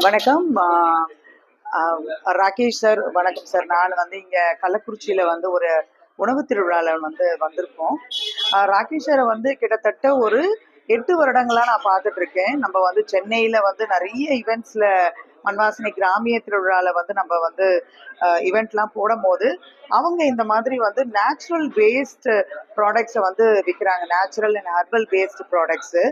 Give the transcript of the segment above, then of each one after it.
வணக்கம். ஆஹ் ராகேஷ் சார் வணக்கம் சார். நான் வந்து இங்கே கள்ளக்குறிச்சியில் வந்து ஒரு உணவு திருவிழாவில் வந்து வந்திருக்கோம். ராகேஷ் சாரை வந்து கிட்டத்தட்ட ஒரு எட்டு வருடங்களாக நான் பார்த்துட்டு இருக்கேன். நம்ம வந்து சென்னையில் வந்து நிறைய ஈவெண்ட்ஸில் மண்வாசனை கிராமிய திருவிழாவில் வந்து நம்ம வந்து ஈவெண்ட்லாம் போடும்போது அவங்க இந்த மாதிரி வந்து நேச்சுரல் பேஸ்டு ப்ராடக்ட்ஸை வந்து விற்கிறாங்க natural and herbal based products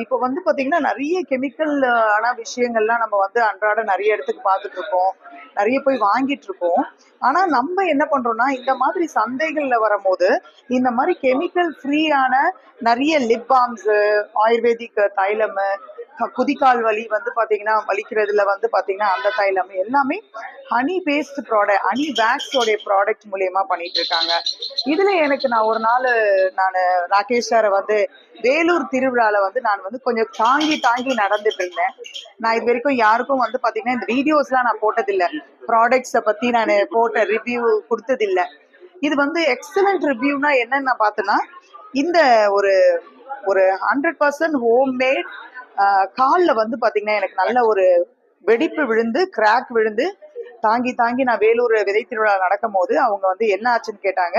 இப்போ வந்து பார்த்தீங்கன்னா நிறைய கெமிக்கல் ஆன விஷயங்கள்லாம் நம்ம வந்து அன்றாட நிறைய இடத்துக்கு பார்த்துட்டு இருக்கோம் நிறைய போய் வாங்கிட்டு இருக்கோம் ஆனால் நம்ம என்ன பண்ணுறோம்னா இந்த மாதிரி சந்தைகளில் வரும்போது இந்த மாதிரி கெமிக்கல் ஃப்ரீயான நிறைய லிப் பாம்ஸு ஆயுர்வேதிக் தைலமு குதிக்கால் வலி வந்து பார்த்தீங்கன்னா வலிக்கிறதுல வந்து பார்த்தீங்கன்னா அந்த தைலம் எல்லாமே ஹனி பேஸ்ட் ப்ராடக்ட் ஹனி வேக்ஸோடைய ப்ராடக்ட் மூலயமா பண்ணிட்டு இருக்காங்க. இதுல எனக்கு நான் ஒரு நாள் நான் ராகேஷ் சாரை வந்து வேலூர் திருவிழால வந்து நான் வந்து கொஞ்சம் தாங்கி தாங்கி நடந்துட்டு இருந்தேன். நான் இது வரைக்கும் யாருக்கும் வந்து பாத்தீங்கன்னா இந்த வீடியோஸ்லாம் நான் போட்டதில்லை. ப்ராடக்ட்ஸை பத்தி நான் போட்ட ரிவ்யூ கொடுத்ததில்லை. இது வந்து எக்ஸலண்ட் ரிவ்யூனா என்னன்னு நான் பார்த்தேன்னா இந்த ஒரு ஒரு ஹண்ட்ரட் பர்சன்ட் ஹோம்மேட் காலில் வந்து பார்த்தீங்கன்னா எனக்கு நல்ல ஒரு வெடிப்பு விழுந்து கிராக் விழுந்து தாங்கி தாங்கி நான் வேலூர் விதை திருவிழா நடக்கும் போது அவங்க வந்து என்ன ஆச்சுன்னு கேட்டாங்க.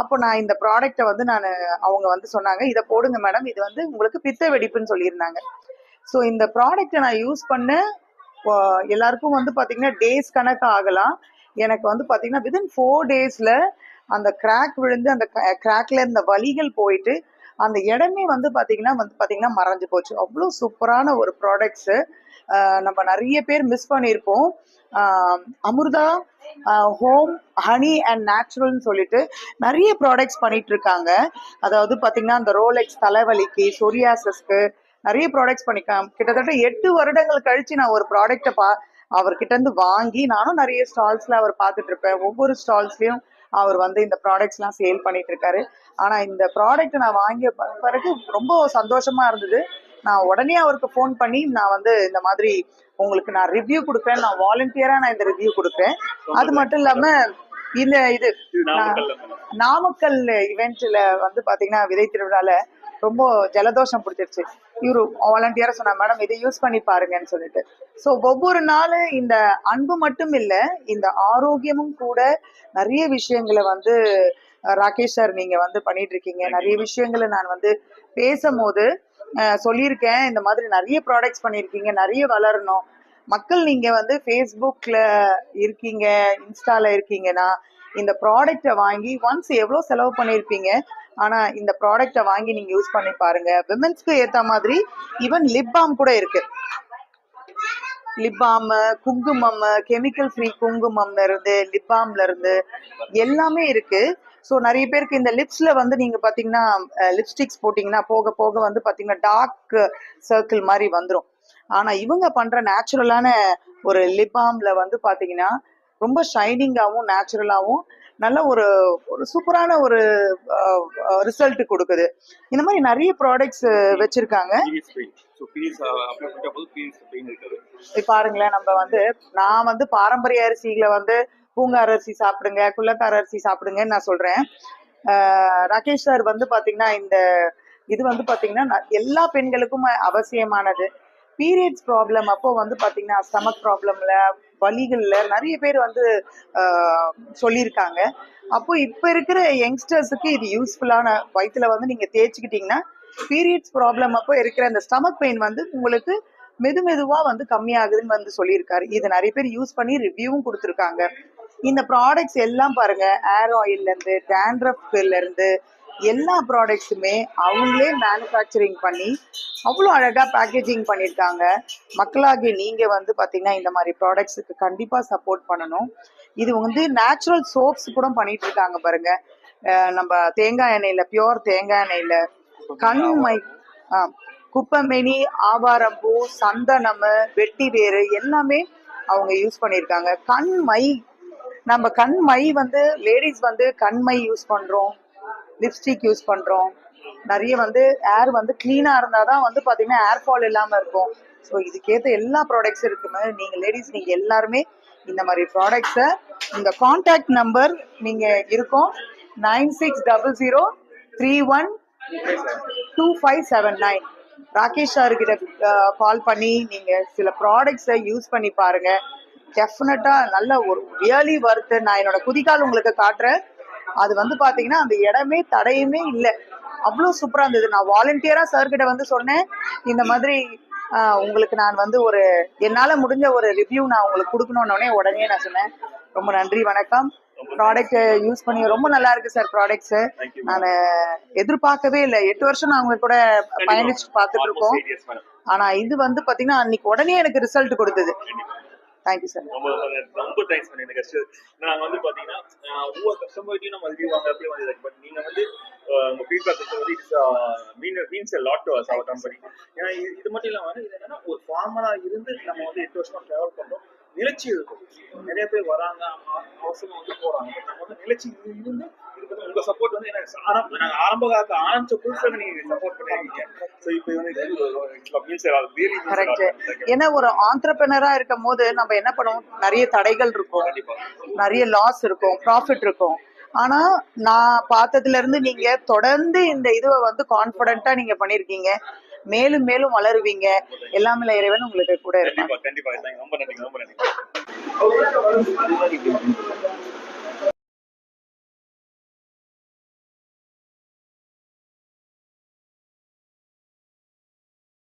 அப்போ நான் இந்த ப்ராடக்ட்டை வந்து நான் அவங்க வந்து சொன்னாங்க இதை போடுங்க மேடம் இது வந்து உங்களுக்கு பித்த வெடிப்புன்னு சொல்லியிருந்தாங்க. ஸோ இந்த ப்ராடக்ட்டை நான் யூஸ் பண்ண எல்லாருக்கும் வந்து பார்த்தீங்கன்னா டேஸ் கணக்கு ஆகலாம். எனக்கு வந்து பார்த்தீங்கன்னா விதின் ஃபோர் டேஸில் அந்த கிராக் விழுந்து அந்த கிராக்ல இருந்த வலிகள் போயிட்டு அந்த இடமே வந்து பார்த்தீங்கன்னா வந்து பார்த்தீங்கன்னா மறைஞ்சு போச்சு. அவ்வளோ சூப்பரான ஒரு ப்ராடக்ட்ஸு நம்ம நிறைய பேர் மிஸ் பண்ணியிருப்போம். அமிர்தா ஹோம் ஹனி அண்ட் நேச்சுரல்னு சொல்லிட்டு நிறைய ப்ராடக்ட்ஸ் பண்ணிட்டு இருக்காங்க. அதாவது பார்த்தீங்கன்னா அந்த ரோலெக்ஸ் தலைவலிக்கு சொரியாசஸ்க்கு நிறைய ப்ராடக்ட்ஸ் பண்ணிக்கலாம் கிட்டத்தட்ட எட்டு வருடங்கள் கழிச்சு நான் ஒரு ப்ராடக்ட்டை பா அவர்கிட்ட இருந்து வாங்கி நானும் நிறைய ஸ்டால்ஸ்ல அவர் பார்த்துட்டு இருப்பேன். ஒவ்வொரு ஸ்டால்ஸ்லயும் அவர் வந்து இந்த ப்ராடக்ட்ஸ்லாம் சேல் பண்ணிட்டு இருக்காரு ஆனா இந்த ப்ராடக்ட் நான் வாங்கிய பிறகு ரொம்ப சந்தோஷமா இருந்தது. நான் உடனே அவருக்கு ஃபோன் பண்ணி நான் வந்து இந்த மாதிரி உங்களுக்கு நான் ரிவ்யூ கொடுப்பேன் நான் வாலண்டியரா நான் இந்த ரிவ்யூ கொடுப்பேன் அது மட்டும் இல்லாம இந்த இது. நாமக்கல் இவெண்ட்ல வந்து பாத்தீங்கன்னா விதை திருவிழால ரொம்ப ஜலதோஷம் பிடிச்சிருச்சு. இவரு வாலண்டியரா சொன்னா மேடம் இதை யூஸ் பண்ணி பாருங்கன்னு சொல்லிட்டு. ஸோ ஒவ்வொரு நாளும் இந்த அன்பு மட்டும் இல்ல இந்த ஆரோக்கியமும் கூட நிறைய விஷயங்களை வந்து ராகேஷ் சார் நீங்க வந்து பண்ணிட்டு இருக்கீங்க நிறைய விஷயங்களை நான் வந்து பேசும்போது சொல்லியிருக்கேன். இந்த மாதிரி நிறைய ப்ராடக்ட்ஸ் பண்ணியிருக்கீங்க நிறைய வளரணும். மக்கள் நீங்க வந்து ஃபேஸ்புக்ல இருக்கீங்க இன்ஸ்டால இருக்கீங்கன்னா இந்த ப்ராடக்ட்டை வாங்கி ஒன்ஸ் எவ்வளோ செலவு பண்ணியிருப்பீங்க ஆனா இந்த ப்ராடக்ட்டை வாங்கி நீங்க யூஸ் பண்ணி பாருங்க. விமென்ஸ்க்கு ஏத்த மாதிரி ஈவன் லிப் பாம் கூட இருக்கு. லிப் பாம் குங்குமம் கெமிக்கல் ஃப்ரீ குங்குமம்ல இருந்து லிப் பாம்ல இருந்து எல்லாமே இருக்கு. ஸோ நிறைய பேருக்கு இந்த லிப்ஸ்ல வந்து நீங்க பாத்தீங்கன்னா லிப்ஸ்டிக்ஸ் போட்டீங்கன்னா போக போக வந்து பாத்தீங்கன்னா டார்க் சர்க்கிள் மாதிரி வந்துடும் ஆனா இவங்க பண்ற நேச்சுரலான ஒரு லிப் பாம்ல வந்து பாத்தீங்கன்னா ரொம்ப ஷைனிங்காகவும் நேச்சுரலாகவும் நல்ல ஒரு ஒரு சூப்பரான ஒரு ரிசல்ட் கொடுக்குது. இந்த மாதிரி நிறைய ப்ராடக்ட்ஸ் வச்சிருக்காங்க. பாருங்களேன் நம்ம வந்து நான் வந்து பாரம்பரிய அரிசிகளை வந்து பூங்கார் அரிசி சாப்பிடுங்க குள்ளக்கார அரிசி சாப்பிடுங்கன்னு நான் சொல்றேன். ராகேஷ் சார் வந்து பாத்தீங்கன்னா இந்த இது வந்து பாத்தீங்கன்னா எல்லா பெண்களுக்கும் அவசியமானது. பீரியட்ஸ் ப்ராப்ளம் அப்போ வந்து பாத்தீங்கன்னா ஸ்டமக் ப்ராப்ளம்ல வலிகள்ல நிறைய பேர் வந்து ஆஹ் சொல்லியிருக்காங்க. அப்போ இப்ப இருக்கிற யங்ஸ்டர்ஸுக்கு இது யூஸ்ஃபுல்லான வயிற்றுல வந்து நீங்க தேய்ச்சிக்கிட்டீங்கன்னா பீரியட்ஸ் ப்ராப்ளம் அப்போ இருக்கிற அந்த ஸ்டமக் பெயின் வந்து உங்களுக்கு மெது மெதுவா வந்து கம்மியாகுதுன்னு வந்து சொல்லியிருக்காரு. இது நிறைய பேர் யூஸ் பண்ணி ரிவ்யூவும் கொடுத்துருக்காங்க. இந்த ப்ராடக்ட்ஸ் எல்லாம் பாருங்க ஏர் ஆயில்ல இருந்து டேண்ட்ரஃப்ல இருந்து எல்லா ப்ராடக்ட்ஸுமே அவங்களே மேனுஃபேக்சரிங் பண்ணி அவ்வளோ அழகா பேக்கேஜிங் பண்ணியிருக்காங்க. மக்களாகிய நீங்க வந்து பாத்தீங்கன்னா இந்த மாதிரி ப்ராடக்ட்ஸுக்கு கண்டிப்பா சப்போர்ட் பண்ணணும். இது வந்து நேச்சுரல் சோப்ஸ் கூட பண்ணிட்டு இருக்காங்க பாருங்க நம்ம தேங்காய் எண்ணெயில பியோர் தேங்காய் எண்ணெயில கண் மை ஆ, குப்பைமேனி ஆவாரம்பூ சந்தனம் வெட்டி வேறு எல்லாமே அவங்க யூஸ் பண்ணியிருக்காங்க. கண் மை நம்ம கண் மை வந்து லேடிஸ் வந்து கண் மை யூஸ் பண்றோம். லிப்ஸ்டிக் யூஸ் பண்றோம். நிறைய வந்து ஏர் வந்து கிளீனா இருந்தாதான் வந்து பாத்தீங்கன்னா ஏர் ஃபால் இல்லாம இருக்கும். ஸோ இதுக்கேற்ற எல்லா ப்ராடக்ட்ஸ் இருக்குமே. நீங்க லேடிஸ் நீங்க எல்லாருமே இந்த மாதிரி ப்ராடக்ட்ஸை இந்த காண்டாக்ட் நம்பர் நீங்க இருக்கும். Nine six double zero three one two five seven nine Rakesh sir கிட்ட கால் பண்ணி நீங்க சில ப்ராடக்ட்ஸை யூஸ் பண்ணி பாருங்க. டெஃபினட்டா நல்ல ஒரு ரியலி ஒர்த்து நான் என்னோட குதிகால் உங்களுக்கு காட்டுறேன். அது வந்து பாத்தீங்கன்னா அந்த இடமே தடையுமே இல்லை. அவ்வளோ சூப்பரா இருந்தது. நான் வாலண்டியரா சார் கிட்ட வந்து சொன்னேன். இந்த மாதிரி உங்களுக்கு நான் வந்து ஒரு என்னால முடிஞ்ச ஒரு ரிவ்யூ நான் உங்களுக்கு கொடுக்கணும்னே உடனே நான் சொன்னேன். ரொம்ப நன்றி வணக்கம். ப்ராடக்ட் யூஸ் பண்ணி ரொம்ப நல்லா இருக்கு சார் ப்ராடக்ட்ஸ் நான் எதிர்பார்க்கவே இல்லை. எட்டு வருஷம் நான் உங்க கூட பயணிச்சு பார்த்துட்டு இருக்கோம். ஆனா இது வந்து பாத்தீங்கன்னா அன்னைக்கு உடனே எனக்கு ரிசல்ட் கொடுத்தது. தேங்க்யூ சார் ரொம்ப ரொம்ப தேங்க்ஸ் பண்ணி எனக்கு கஷ்டம் நாங்க வந்து பாத்தீங்கன்னா ஒவ்வொரு கஸ்டமர்கிட்டையும் நம்ம ரிவ்யூ வாங்க வந்து பட் நீங்க வந்து உங்க ஃபீட்பேக் வந்து it's mean means lot to us our company ஏன்னா இது இது மட்டும் இல்லாம வந்து இது என்னன்னா ஒரு ஃபார்மரா இருந்து நம்ம வந்து எட்டு வருஷமா ட்ராவல் பண்றோம். நிலைச்சி இருக்கும். நிறைய பேர் வராங்க அவ- வந்து போறாங்க. பட் நம்ம வந்து நிலைச்சி இருந்து உங்க சப்போர்ட் வந்து எனக்கு ஆரம்ப நாங்க ஆரம்ப காலத்துல ஆரம்பிச்ச புதுசுல நீங்க சப்போர்ட் பண்ணிருக்கீங்க. ஸோ இப்போ வந்து ஏன்னா ஒரு ஆண்டர்பிரினரா இருக்கும் போது நம்ம என்ன பண்ணுவோம்? நிறைய தடைகள் இருக்கும். நிறைய லாஸ் இருக்கும் ப்ராஃபிட் இருக்கும். ஆனா நான் பார்த்ததுல இருந்து நீங்க தொடர்ந்து இந்த இதுவை வந்து கான்பிடண்டா நீங்க பண்ணிருக்கீங்க. மேலும் மேலும் வளருவீங்க. எல்லாமே இறைவன் உங்களுக்கு கூட இருப்பாங்க